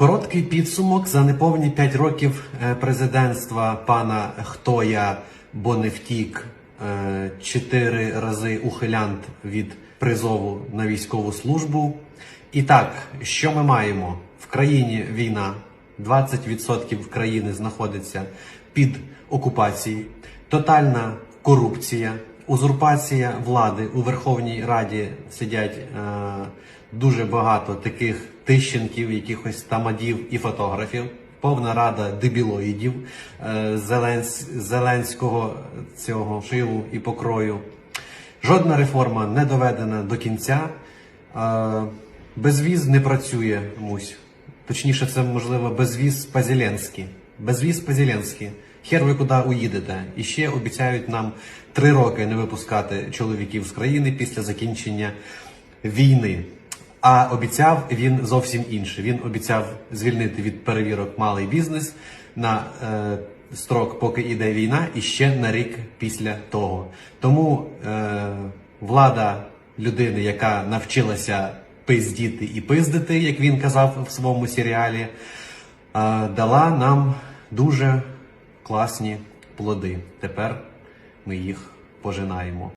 Короткий підсумок за неповні 5 років е, президентства пана Хто я, бо не втік, е, чотири рази ухилянт від призову на військову службу. І так, що ми маємо? В країні війна, 20% країни знаходиться під окупацією, тотальна корупція, узурпація влади у Верховній Раді сидять е, дуже багато таких тищенків, якихось тамадів і фотографів. Повна рада дебілоїдів е, Зеленсь, Зеленського цього шиву і покрою. Жодна реформа не доведена до кінця. Е, Безвіз не працює мусь. Точніше, це можливо безвіз по-зеленськи. Безвіз по-зеленськи. Хер ви куди уїдете. І ще обіцяють нам три роки не випускати чоловіків з країни після закінчення війни. А обіцяв він зовсім інше. Він обіцяв звільнити від перевірок малий бізнес на е, строк, поки йде війна, і ще на рік після того. Тому е, влада людини, яка навчилася пиздіти і пиздити, як він казав в своєму серіалі, е, дала нам дуже класні плоди. Тепер ми їх пожинаємо.